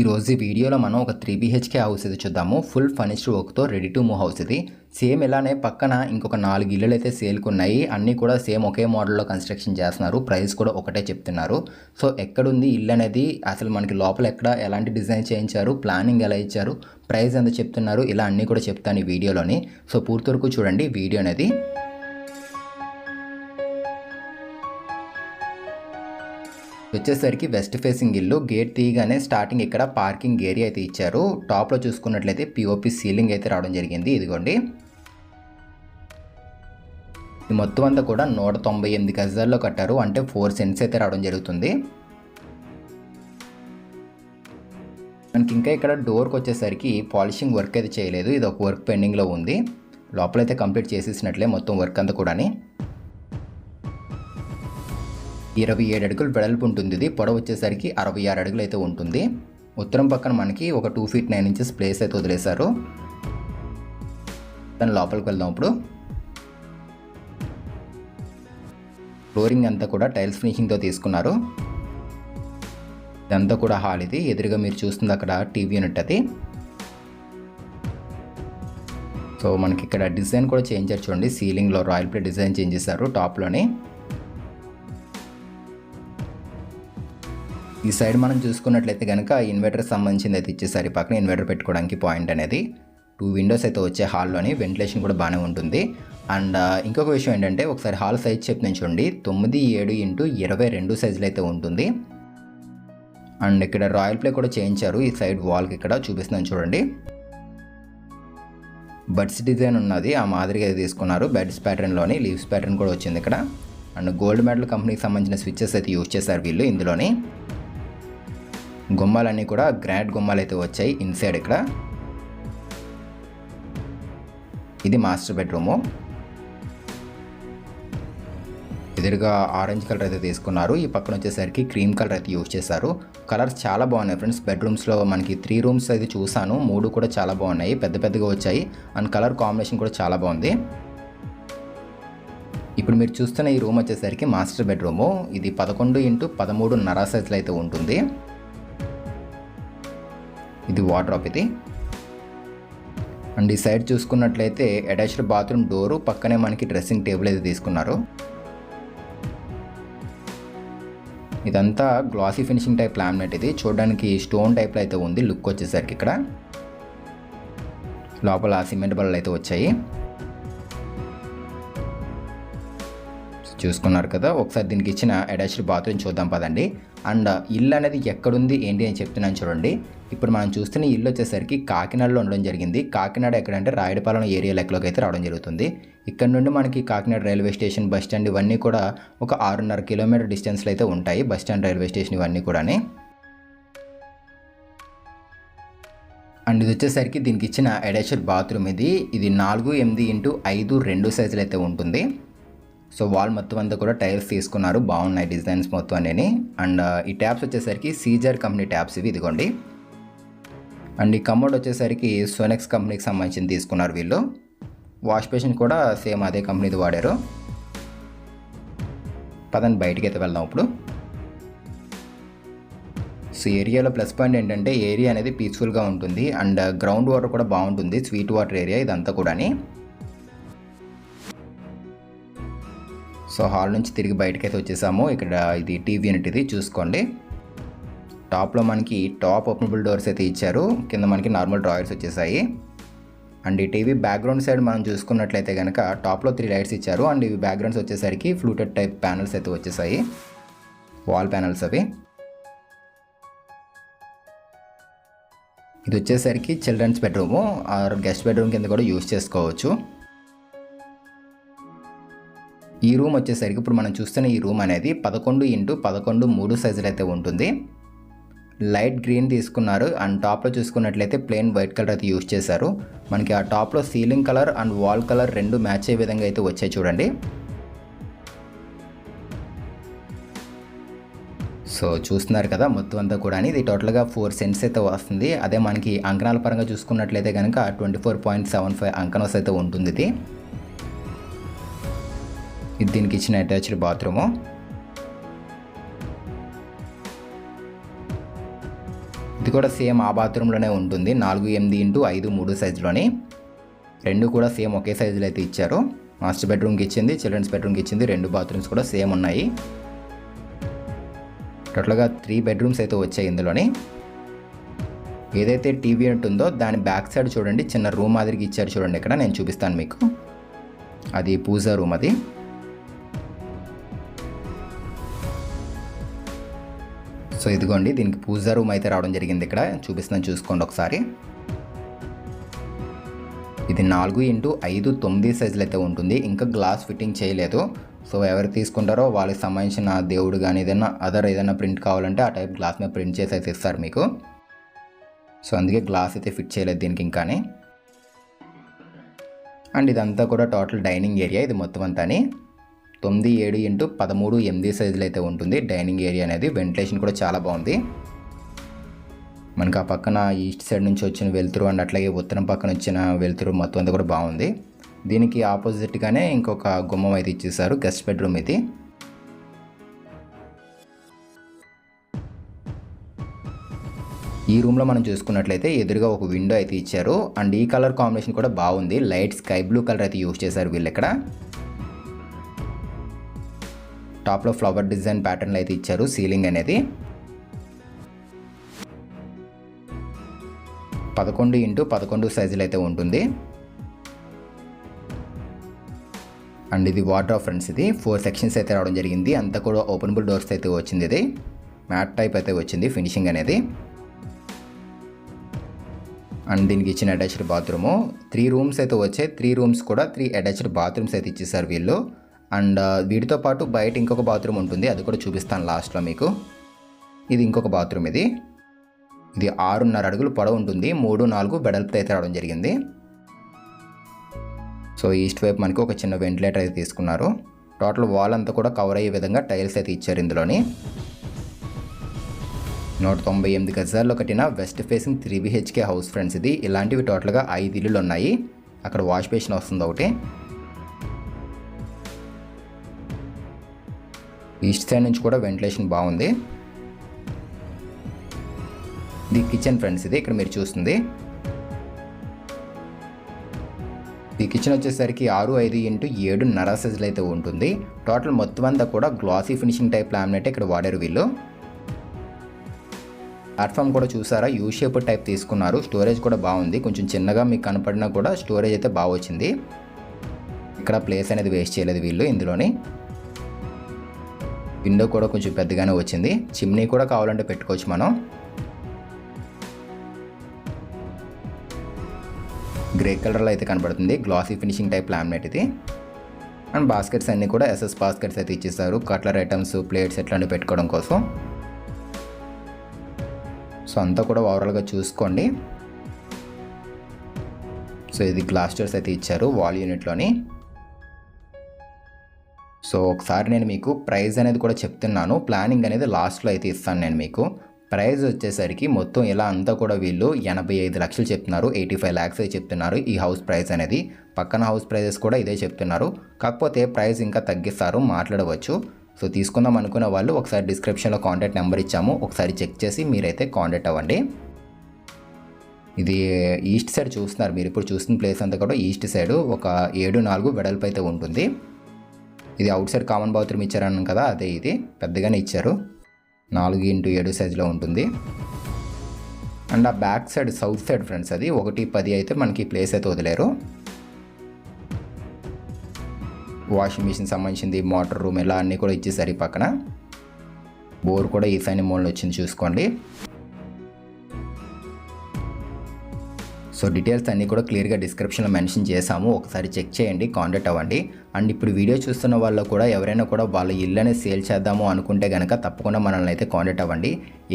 ఈరోజు ఈ వీడియోలో మనం ఒక త్రీ బీహెచ్కే హౌస్ ఇది చూద్దాము. ఫుల్ ఫర్నిష్డ్ వర్క్తో రెడీ టు మూవ్ హౌస్ ఇది. సేమ్ ఇలానే పక్కన ఇంకొక నాలుగు ఇల్లులు అయితే సేల్కి ఉన్నాయి అన్నీ కూడా సేమ్ ఒకే మోడల్లో కన్స్ట్రక్షన్ చేస్తున్నారు. ప్రైస్ కూడా ఒకటే చెప్తున్నారు. సో ఎక్కడుంది ఇల్లు అనేది? అసలు మనకి లోపల ఎక్కడ ఎలాంటి డిజైన్ చేయించారు? ప్లానింగ్ ఎలా ఇచ్చారు? ప్రైస్ ఎంత చెప్తున్నారు? ఇలా అన్నీ కూడా చెప్తాను ఈ వీడియోలోని. సో పూర్తి వరకు చూడండి వీడియో అనేది. వచ్చేసరికి వెస్ట్ ఫేసింగ్ ఇల్లు. గేట్ తీయగానే స్టార్టింగ్ ఇక్కడ పార్కింగ్ ఏరియా అయితే ఇచ్చారు. టాప్లో చూసుకున్నట్లయితే పిఓపి సీలింగ్ అయితే రావడం జరిగింది. ఇదిగోండి. ఈ మొత్తం అంతా కూడా నూట తొంభై ఎనిమిది గజాల్లో కట్టారు. అంటే ఫోర్ సెంట్స్ అయితే రావడం జరుగుతుంది. మనకి ఇంకా ఇక్కడ డోర్కి వచ్చేసరికి పాలిషింగ్ వర్క్ అయితే చేయలేదు. ఇది ఒక వర్క్ పెండింగ్లో ఉంది. లోపలైతే కంప్లీట్ చేసేసినట్లే మొత్తం వర్క్ అంతా కూడాని. ఇరవై ఏడు అడుగులు వెడల్పు ఉంటుంది. ఇది పొడవు వచ్చేసరికి అరవై ఆరు అడుగులు అయితే ఉంటుంది. ఉత్తరం పక్కన మనకి ఒక two feet nine inches place అయితే వదిలేశారు. దాని లోపలికి వెళ్దాం ఇప్పుడు. ఫ్లోరింగ్ అంతా కూడా టైల్స్ ఫినిషింగ్తో తీసుకున్నారు. ఇదంతా కూడా హాల్ ఇది. ఎదురుగా మీరు చూస్తుంది అక్కడ టీవీ యూనిట్ అది. సో మనకి ఇక్కడ డిజైన్ కూడా చేంజ్ చేశారు చూడండి. సీలింగ్లో రాయల్ ప్లే డిజైన్ చేంజ్ చేశారు. టాప్లోని ఈ సైడ్ మనం చూసుకున్నట్లయితే కనుక ఇన్వర్టర్ సంబంధించింది అయితే ఇచ్చేసారు ఈ పక్కన ఇన్వర్టర్ పెట్టుకోవడానికి పాయింట్ అనేది టూ విండోస్ అయితే వచ్చే హాల్లోని వెంటిలేషన్ కూడా బాగానే ఉంటుంది. అండ్ ఇంకొక విషయం ఏంటంటే ఒకసారి హాల్ సైజ్ చెప్తున్నాను చూడండి తొమ్మిది ఏడు ఇంటూ ఇరవై రెండు సైజులు అయితే ఉంటుంది. అండ్ ఇక్కడ రాయల్ ప్లే కూడా చేయించారు ఈ సైడ్ వాల్కి ఇక్కడ చూపిస్తున్నాను చూడండి. బడ్స్ డిజైన్ ఉన్నది ఆ మాదిరిగా అయితే తీసుకున్నారు. బెడ్స్ ప్యాటర్న్లోని లీవ్స్ ప్యాటర్న్ కూడా వచ్చింది ఇక్కడ. అండ్ గోల్డ్ మెడల్ కంపెనీకి సంబంధించిన స్విచ్చెస్ అయితే యూజ్ చేశారు వీళ్ళు ఇందులోని. గుమ్మాలన్నీ కూడా గ్రానైట్ గుమ్మాలు అయితే వచ్చాయి ఇన్సైడ్ ఇక్కడ. ఇది మాస్టర్ బెడ్రూము. ఎదురుగా ఆరెంజ్ కలర్ అయితే తీసుకున్నారు. ఈ పక్కన వచ్చేసరికి క్రీమ్ కలర్ అయితే యూజ్ చేశారు. కలర్స్ చాలా బాగున్నాయి ఫ్రెండ్స్. బెడ్రూమ్స్లో మనకి త్రీ రూమ్స్ అయితే చూసాను మూడు కూడా చాలా బాగున్నాయి. పెద్ద పెద్దగా వచ్చాయి. అండ్ కలర్ కాంబినేషన్ కూడా చాలా బాగుంది. ఇప్పుడు మీరు చూస్తున్న ఈ రూమ్ వచ్చేసరికి మాస్టర్ బెడ్రూము. ఇది పదకొండు ఇంటూ పదమూడు నరా అయితే ఉంటుంది. ఇది వాటర్ ఇది. అండ్ ఈ సైడ్ చూసుకున్నట్లయితే అటాచ్డ్ బాత్రూమ్ డోరు పక్కనే మనకి డ్రెస్సింగ్ టేబుల్ అయితే తీసుకున్నారు. ఇదంతా గ్లాసీ ఫినిషింగ్ టైప్ లామినేట్ ఇది. చూడడానికి స్టోన్ టైప్లో అయితే ఉంది. లుక్ వచ్చేసరికి ఇక్కడ. లోపల సిమెంట్ బల్లలు అయితే వచ్చాయి. చూసుకున్నారు కదా. ఒకసారి దీనికి ఇచ్చిన అటాచ్డ్ బాత్రూమ్ చూద్దాం పదండి. అండ్ ఇల్లు అనేది ఎక్కడుంది ఏంటి అని చెప్తున్నాను చూడండి. ఇప్పుడు మనం చూస్తున్న ఇల్లు వచ్చేసరికి కాకినాడలో ఉండడం జరిగింది. కాకినాడ ఎక్కడంటే రాయడపాలెం ఏరియా లెక్కలోకి అయితే రావడం జరుగుతుంది. ఇక్కడ నుండి మనకి Kakinada railway station bus stand ఇవన్నీ కూడా ఒక ఆరున్నర కిలోమీటర్ డిస్టెన్స్లో అయితే ఉంటాయి. బస్ స్టాండ్ రైల్వే స్టేషన్ ఇవన్నీ కూడాని. అండ్ ఇది వచ్చేసరికి దీనికి ఇచ్చిన అటాచ్డ్ బాత్రూమ్ ఇది. ఇది నాలుగు ఎనిమిది ఇంటూ ఐదు రెండు సైజులు అయితే ఉంటుంది. సో వాల్ మొత్తం అంతా కూడా టైల్స్ తీసుకున్నారు. బాగున్నాయి డిజైన్స్ మొత్తం అనేది అండ్ ఈ ట్యాబ్స్ వచ్చేసరికి సీజర్ కంపెనీ ట్యాబ్స్ ఇవి ఇదిగోండి. అండ్ ఈ కమోడ్ వచ్చేసరికి సోనెక్స్ కంపెనీకి సంబంధించి తీసుకున్నారు వీళ్ళు. వాష్ బేసిన్ కూడా సేమ్ అదే కంపెనీది వాడారు. పదండి బయటికి అయితే వెళ్దాం ఇప్పుడు. సో ఏరియాలో ప్లస్ పాయింట్ ఏంటంటే ఏరియా అనేది పీస్ఫుల్గా ఉంటుంది. అండ్ గ్రౌండ్ వాటర్ కూడా బాగుంటుంది. స్వీట్ వాటర్ ఏరియా ఇదంతా కూడాని. సో హాల్ నుంచి తిరిగి బయటకైతే వచ్చేసాము. ఇక్కడ ఇది టీవీ యూనిట్ ఇది చూసుకోండి. టాప్లో మనకి టాప్ ఓపెనబుల్ డోర్స్ అయితే ఇచ్చారు. కింద మనకి నార్మల్ డ్రాయర్స్ వచ్చేసాయి. అండ్ ఈ టీవీ బ్యాక్గ్రౌండ్ సైడ్ మనం చూసుకున్నట్లయితే కనుక టాప్లో త్రీ లైట్స్ ఇచ్చారు. అండ్ ఇవి బ్యాక్గ్రౌండ్స్ వచ్చేసరికి ఫ్లూటెడ్ టైప్ ప్యానల్స్ అయితే వచ్చేసాయి. వాల్ ప్యానల్స్ అవి. ఇది వచ్చేసరికి children's bedroom. Or guest bedroom కింద కూడా యూస్ చేసుకోవచ్చు. ఈ రూమ్ వచ్చేసరికి ఇప్పుడు మనం చూస్తున్న ఈ రూమ్ అనేది పదకొండు ఇంటూ పదకొండు మూడు సైజులు అయితే ఉంటుంది. లైట్ గ్రీన్ తీసుకున్నారు. అండ్ టాప్లో చూసుకున్నట్లయితే ప్లెయిన్ వైట్ కలర్ అయితే యూజ్ చేశారు. మనకి ఆ టాప్లో ceiling colour and wall colour రెండు మ్యాచ్ అయ్యే విధంగా అయితే వచ్చాయి చూడండి. సో చూస్తున్నారు కదా మొత్తం అంతా కూడా ఇది టోటల్గా ఫోర్ సెంట్స్ అయితే వస్తుంది. అదే మనకి అంకణాల పరంగా చూసుకున్నట్లయితే కనుక twenty four point seven five అంకనోస్ అయితే ఉంటుంది ఇది. ఇది దీనికి ఇచ్చిన అటాచ్డ్ బాత్రూము. ఇది కూడా సేమ్ ఆ బాత్రూంలోనే ఉంటుంది. నాలుగు ఎనిమిది ఇంటూ ఐదు మూడు సైజులోని. రెండు కూడా సేమ్ ఒకే సైజులో అయితే ఇచ్చారు. మాస్టర్ బెడ్రూమ్కి ఇచ్చింది చిల్డ్రన్స్ బెడ్రూమ్కి ఇచ్చింది రెండు బాత్రూమ్స్ కూడా సేమ్ ఉన్నాయి. టోటల్గా త్రీ బెడ్రూమ్స్ అయితే వచ్చాయి ఇందులోని. ఏదైతే టీవీ ఉంటుందో దాని బ్యాక్ సైడ్ చూడండి చిన్న రూమ్ మాదిరికి ఇచ్చారు చూడండి ఇక్కడ నేను చూపిస్తాను మీకు. అది పూజా రూమ్ అది. సో ఇదిగోండి దీనికి పూజా రూమ్ అయితే రావడం జరిగింది ఇక్కడ. చూపిస్తున్నాను చూసుకోండి ఒకసారి. ఇది నాలుగు ఇంటూ ఐదు తొమ్మిది సైజులు అయితే ఉంటుంది. ఇంకా గ్లాస్ ఫిట్టింగ్ చేయలేదు. సో ఎవరు తీసుకుంటారో వాళ్ళకి సంబంధించిన దేవుడు కానీ ఏదైనా అదర్ ఏదైనా ప్రింట్ కావాలంటే ఆ టైప్ గ్లాస్ మీద ప్రింట్ చేసి అయితే ఇస్తారు మీకు. సో అందుకే గ్లాస్ అయితే ఫిట్ చేయలేదు దీనికి ఇంకానే. అండ్ ఇదంతా కూడా టోటల్ డైనింగ్ ఏరియా ఇది మొత్తం అంతాని. తొమ్మిది ఏడు ఇంటూ పదమూడు ఎనిమిది సైజులు అయితే ఉంటుంది. డైనింగ్ ఏరియా అనేది వెంటిలేషన్ కూడా చాలా బాగుంది. మనకు ఆ పక్కన ఈస్ట్ సైడ్ నుంచి వచ్చిన వెలుతురు అండ్ అట్లాగే ఉత్తరం పక్కన వచ్చిన వెలుతురు మొత్తం అంతా కూడా బాగుంది. దీనికి ఆపోజిట్గానే ఇంకొక గుమ్మం అయితే ఇచ్చేసారు గెస్ట్ బెడ్రూమ్ ఇది. ఈ రూమ్లో మనం చూసుకున్నట్లయితే ఎదురుగా ఒక విండో అయితే ఇచ్చారు. అండ్ ఈ కలర్ కాంబినేషన్ కూడా బాగుంది. లైట్ స్కై బ్లూ కలర్ అయితే యూస్ చేశారు వీళ్ళు ఇక్కడ. టాప్లో ఫ్లవర్ డిజైన్ ప్యాటర్న్లో అయితే ఇచ్చారు. సీలింగ్ అనేది పదకొండు ఇంటూ పదకొండు సైజులు అయితే ఉంటుంది. అండ్ ఇది వాటర్ ఫ్రెండ్స్ ఇది. ఫోర్ సెక్షన్స్ అయితే రావడం జరిగింది. అంతా కూడా ఓపెనబుల్ డోర్స్ అయితే వచ్చింది ఇది. మ్యాట్ టైప్ అయితే వచ్చింది ఫినిషింగ్ అనేది. అండ్ దీనికి ఇచ్చిన అటాచ్డ్ బాత్రూము. త్రీ రూమ్స్ అయితే వచ్చాయి. త్రీ రూమ్స్ కూడా త్రీ అటాచ్డ్ బాత్రూమ్స్ అయితే ఇచ్చేసారు వీళ్ళు. అండ్ వీటితో పాటు బయట ఇంకొక బాత్రూమ్ ఉంటుంది. అది కూడా చూపిస్తాను లాస్ట్లో మీకు. ఇది ఇంకొక బాత్రూమ్ ఇది. ఇది ఆరున్నర అడుగులు పొడవు ఉంటుంది. మూడు నాలుగు వెడల్పుతో అయితే రావడం జరిగింది. సో ఈస్ట్ వైపు మనకి ఒక చిన్న వెంటిలేటర్ అయితే తీసుకున్నారు. టోటల్ వాల్ అంతా కూడా కవర్ అయ్యే విధంగా టైల్స్ అయితే ఇచ్చారు ఇందులోని. నూట తొంభై ఎనిమిది గజాల్లో కట్టిన west facing three BHK house friends ఇది. ఇలాంటివి టోటల్గా ఐదు ఇల్లులు ఉన్నాయి. అక్కడ వాష్ బేసిన్ వస్తుంది ఒకటి. ఈస్ట్ సైడ్ నుంచి కూడా వెంటిలేషన్ బాగుంది. ఇది కిచెన్ ఫ్రెండ్స్ ఇది ఇక్కడ మీరు చూస్తుంది. ఈ కిచెన్ వచ్చేసరికి ఆరు ఐదు ఇంటూ ఏడు నర సైజులు అయితే ఉంటుంది. టోటల్ మొత్తం అంతా కూడా గ్లాసీ ఫినిషింగ్ టైప్ లామినేట్ ఇక్కడ వాడారు వీళ్ళు. ప్లాట్ఫామ్ కూడా చూసారా? యూ షేప్ టైప్ తీసుకున్నారు. స్టోరేజ్ కూడా బాగుంది. కొంచెం చిన్నగా మీకు కనపడినా కూడా స్టోరేజ్ అయితే బాగా వచ్చింది. ఇక్కడ ప్లేస్ అనేది వేస్ట్ చేయలేదు వీళ్ళు ఇందులోని. విండో కూడా కొంచెం పెద్దగానే వచ్చింది. చిమ్నీ కూడా కావాలంటే పెట్టుకోవచ్చు మనం. గ్రే కలర్లో అయితే కనబడుతుంది. గ్లాసీ ఫినిషింగ్ టైప్ లామినేట్ ఇది. అండ్ బాస్కెట్స్ అన్నీ కూడా ఎస్ఎస్ బాస్కెట్స్ అయితే ఇచ్చేస్తారు కట్లర్ ఐటమ్స్ ప్లేట్స్ ఎట్లాంటివి పెట్టుకోవడం కోసం. సో అంతా కూడా ఓవరాల్గా చూసుకోండి. సో ఇది గ్లాస్టర్స్ అయితే ఇచ్చారు. వాల్ యూనిట్లోని సో ఒకసారి నేను మీకు ప్రైస్ అనేది కూడా చెప్తున్నాను. ప్లానింగ్ అనేది లాస్ట్లో అయితే ఇస్తాను నేను మీకు. ప్రైస్ వచ్చేసరికి మొత్తం ఇలా అంతా కూడా వీళ్ళు ఎనభై ఐదు లక్షలు చెప్తున్నారు. ఎయిటీ ఫైవ్ ల్యాక్స్ అయితే చెప్తున్నారు ఈ హౌస్ ప్రైస్ అనేది. పక్కన హౌస్ ప్రైజెస్ కూడా ఇదే చెప్తున్నారు. కాకపోతే ప్రైస్ ఇంకా తగ్గిస్తారు మాట్లాడవచ్చు. సో తీసుకుందాం అనుకున్న వాళ్ళు ఒకసారి డిస్క్రిప్షన్లో కాంటాక్ట్ నెంబర్ ఇచ్చాము. ఒకసారి చెక్ చేసి మీరైతే కాంటాక్ట్ అవ్వండి. ఇది ఈస్ట్ సైడ్ చూస్తున్నారు మీరు. ఇప్పుడు చూస్తున్న ప్లేస్ అంతా కూడా ఈస్ట్ సైడ్ ఒక ఏడు నాలుగు వెడల్పు అయితే ఉంటుంది. ఇది అవుట్ సైడ్ కామన్ బాత్రూమ్ ఇచ్చారన్నాను కదా అదే ఇది. పెద్దగానే ఇచ్చారు. నాలుగు ఇంటూ ఏడు సైజులో ఉంటుంది. అండ్ ఆ back side south side friends అది ఒకటి పది అయితే మనకి ప్లేస్ అయితే వదిలేరు. వాషింగ్ మిషన్ సంబంధించింది మోటార్ రూమ్ ఇలా అన్నీ కూడా ఇచ్చేసారు ఈ పక్కన. బోర్ కూడా ఈ సైన్ మూలన వచ్చింది చూసుకోండి. సో డీటెయిల్స్ అన్నీ కూడా క్లియర్గా డిస్క్రిప్షన్లో మెన్షన్ చేశాము. ఒకసారి చెక్ చేయండి కాంటాక్ట్ అవ్వండి. అండ్ ఇప్పుడు వీడియో చూస్తున్న వాళ్ళు కూడా ఎవరైనా కూడా వాళ్ళ ఇల్లునే సేల్ చేద్దాము అనుకుంటే కనుక తప్పకుండా మనల్ని అయితే కాంటాక్ట్ అవ్వండి.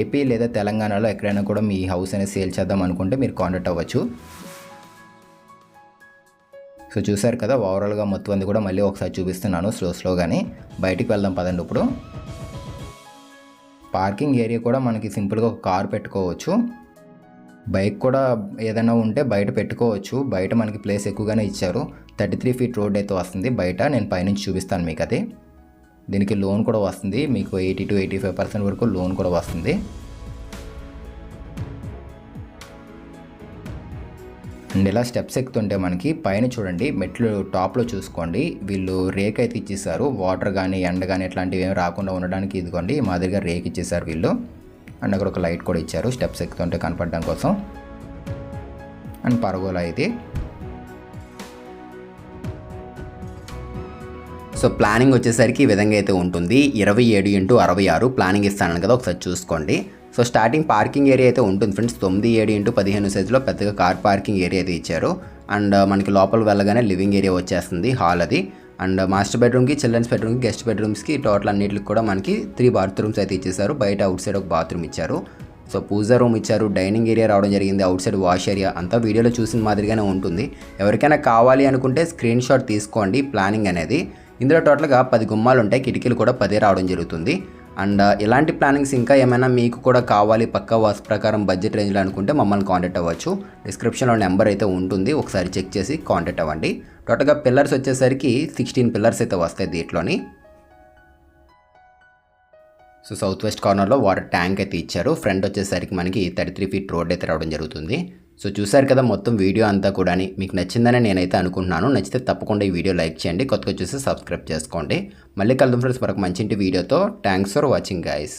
ఏపీ లేదా తెలంగాణలో ఎక్కడైనా కూడా మీ హౌస్ అనేది సేల్ చేద్దాం అనుకుంటే మీరు కాంటాక్ట్ అవ్వచ్చు. సో చూసారు కదా ఓవరాల్గా మొత్తం అంది కూడా మళ్ళీ ఒకసారి చూపిస్తున్నాను స్లో స్లోగానే బయటికి వెళ్దాం పదండి ఇప్పుడు. పార్కింగ్ ఏరియా కూడా మనకి సింపుల్గా ఒక కార్ పెట్టుకోవచ్చు. బైక్ కూడా ఏదైనా ఉంటే బయట పెట్టుకోవచ్చు. బయట మనకి ప్లేస్ ఎక్కువగానే ఇచ్చారు. థర్టీ త్రీ ఫీట్ రోడ్ అయితే వస్తుంది. బయట నేను పైనుంచి చూపిస్తాను మీకు అది. దీనికి లోన్ కూడా వస్తుంది. మీకు eighty to eighty five percent వరకు లోన్ కూడా వస్తుంది. అండ్ ఇలా స్టెప్స్ ఎక్కుతుంటే మనకి పైన చూడండి మెట్లు టాప్లో చూసుకోండి. వీళ్ళు రేక్ అయితే ఇచ్చేసారు వాటర్ కానీ ఎండ కానీ ఇట్లాంటివి ఏమి రాకుండా ఉండడానికి ఇదిగోండి మాదిరిగా రేక్ ఇచ్చేసారు వీళ్ళు. అండ్ అక్కడ ఒక లైట్ కూడా ఇచ్చారు. స్టెప్స్ ఎక్కుతుంటే కనపడడం కోసం. అండ్ పరగోలా ఇది. సో ప్లానింగ్ వచ్చేసరికి ఈ విధంగా అయితే ఉంటుంది. ఇరవై ఏడు ఇంటూ అరవై ఆరు ప్లానింగ్ ఇస్తాను కదా ఒకసారి చూసుకోండి. సో స్టార్టింగ్ పార్కింగ్ ఏరియా అయితే ఉంటుంది ఫ్రెండ్స్. తొమ్మిది ఏడు ఇంటూ పదిహేను సైజులో పెద్దగా కార్ పార్కింగ్ ఏరియా అయితే ఇచ్చారు. అండ్ మనకి లోపల వెళ్ళగానే లివింగ్ ఏరియా వచ్చేస్తుంది హాల్ అది. అండ్ మాస్టర్ బెడ్రూమ్కి చిల్డ్రన్స్ బెడ్రూమ్కి గెస్ట్ బెడ్రూమ్స్కి టోటల్ అన్నిటికి కూడా మనకి త్రీ బాత్రూమ్స్ అయితే ఇచ్చేసారు బయట అవుట్ సైడ్ ఒక బాత్రూమ్ ఇచ్చారు. సో పూజా రూమ్ ఇచ్చారు. డైనింగ్ ఏరియా రావడం జరిగింది. అవుట్ సైడ్ వాష్ ఏరియా అంతా వీడియోలో చూసిన మాదిరిగానే ఉంటుంది. ఎవరికైనా కావాలి అనుకుంటే స్క్రీన్ షాట్ తీసుకోండి ప్లానింగ్ అనేది. ఇందులో టోటల్గా పది గుమ్మాలు ఉంటాయి. కిటికీలు కూడా పదే రావడం జరుగుతుంది. అండ్ ఇలాంటి ప్లానింగ్స్ ఇంకా ఏమైనా మీకు కూడా కావాలి పక్క వాస్ ప్రకారం బడ్జెట్ రేంజ్లో అనుకుంటే మమ్మల్ని కాంటాక్ట్ అవ్వచ్చు. డిస్క్రిప్షన్లో నెంబర్ అయితే ఉంటుంది. ఒకసారి చెక్ చేసి కాంటాక్ట్ అవ్వండి. టోటల్గా పిల్లర్స్ వచ్చేసరికి సిక్స్టీన్ పిల్లర్స్ అయితే వస్తాయి దీంట్లోని. సో సౌత్ వెస్ట్ కార్నర్లో వాటర్ ట్యాంక్ అయితే ఇచ్చారు. ఫ్రంట్ వచ్చేసరికి మనకి థర్టీ త్రీ ఫీట్ రోడ్ అయితే రావడం జరుగుతుంది. సో చూసారు కదా మొత్తం వీడియో అంతా కూడా మీకు నచ్చిందని నేనైతే అనుకుంటున్నాను. నచ్చితే తప్పకుండా ఈ వీడియో లైక్ చేయండి. కొత్తగా చూసి సబ్స్క్రైబ్ చేసుకోండి. మళ్ళీ కలుద్దాం ఫ్రెండ్స్ మరొక మంచి వీడియోతో. Thanks for watching guys